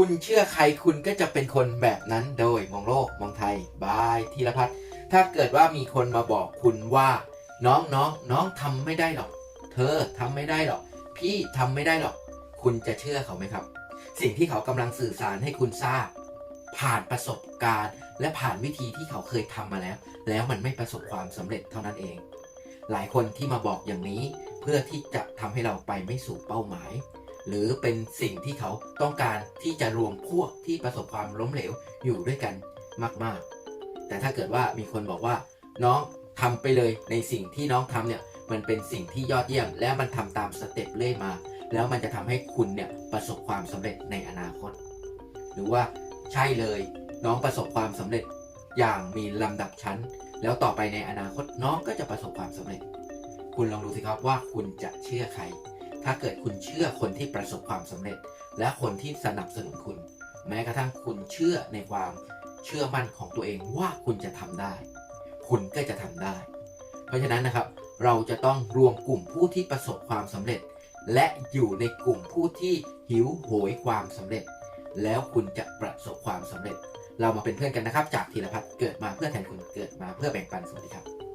คุณเชื่อใครคุณก็จะเป็นคนแบบนั้นโดยมองโลกมองไทยบายธีรพัฒน์ถ้าเกิดว่ามีคนมาบอกคุณว่า น้องน้องน้องทำไม่ได้หรอก เธอทำไม่ได้หรอก พี่ทำไม่ได้หรอก คุณจะเชื่อเขาไหมครับ สิ่งที่เขากำลังสื่อสารให้คุณทราบ ผ่านประสบการณ์ และผ่านวิธีที่เขาเคยทำมาแล้ว แล้วมันไม่ประสบความสำเร็จเท่านั้นเอง หลายคนที่มาบอกอย่างนี้ เพื่อที่จะทำให้เราไปไม่สู่เป้าหมาย หรือเป็นสิ่งที่เขาต้องการที่จะรวมพวกที่ประสบความล้มเหลวอยู่ด้วยกันมากๆ แต่ถ้าเกิดว่ามีคนบอกว่า น้องทำไปเลยในสิ่งที่น้องทำเนี่ยมันเป็นสิ่งที่ยอดเยี่ยม และมันทำตามสเต็ปเรื่อยมา แล้วมันจะทำให้คุณเนี่ยประสบความสำเร็จในอนาคต หรือว่าใช่เลยน้องประสบความสำเร็จอย่างมีลำดับชั้น แล้วต่อไปในอนาคตน้องก็จะประสบความสำเร็จ คุณลองดูสิครับว่าคุณจะเชื่อใคร ถ้าเกิดคุณเชื่อคนที่ประสบความสำเร็จ และคนที่สนับสนุนคุณ แม้กระทั่งคุณเชื่อในความเชื่อมั่นของตัวเองว่าคุณจะทำได้ คุณก็จะทำได้ เพราะฉะนั้นนะครับ เราจะต้องรวมกลุ่มผู้ที่ประสบความสำเร็จ และอยู่ในกลุ่มผู้ที่หิวโหยความสำเร็จ แล้วคุณจะประสบความสำเร็จ เรามาเป็นเพื่อนกันนะครับ จากธีรพัฒน์เกิดมาเพื่อแทนคุณเกิดมาเพื่อแบ่งปันสวัสดีครับ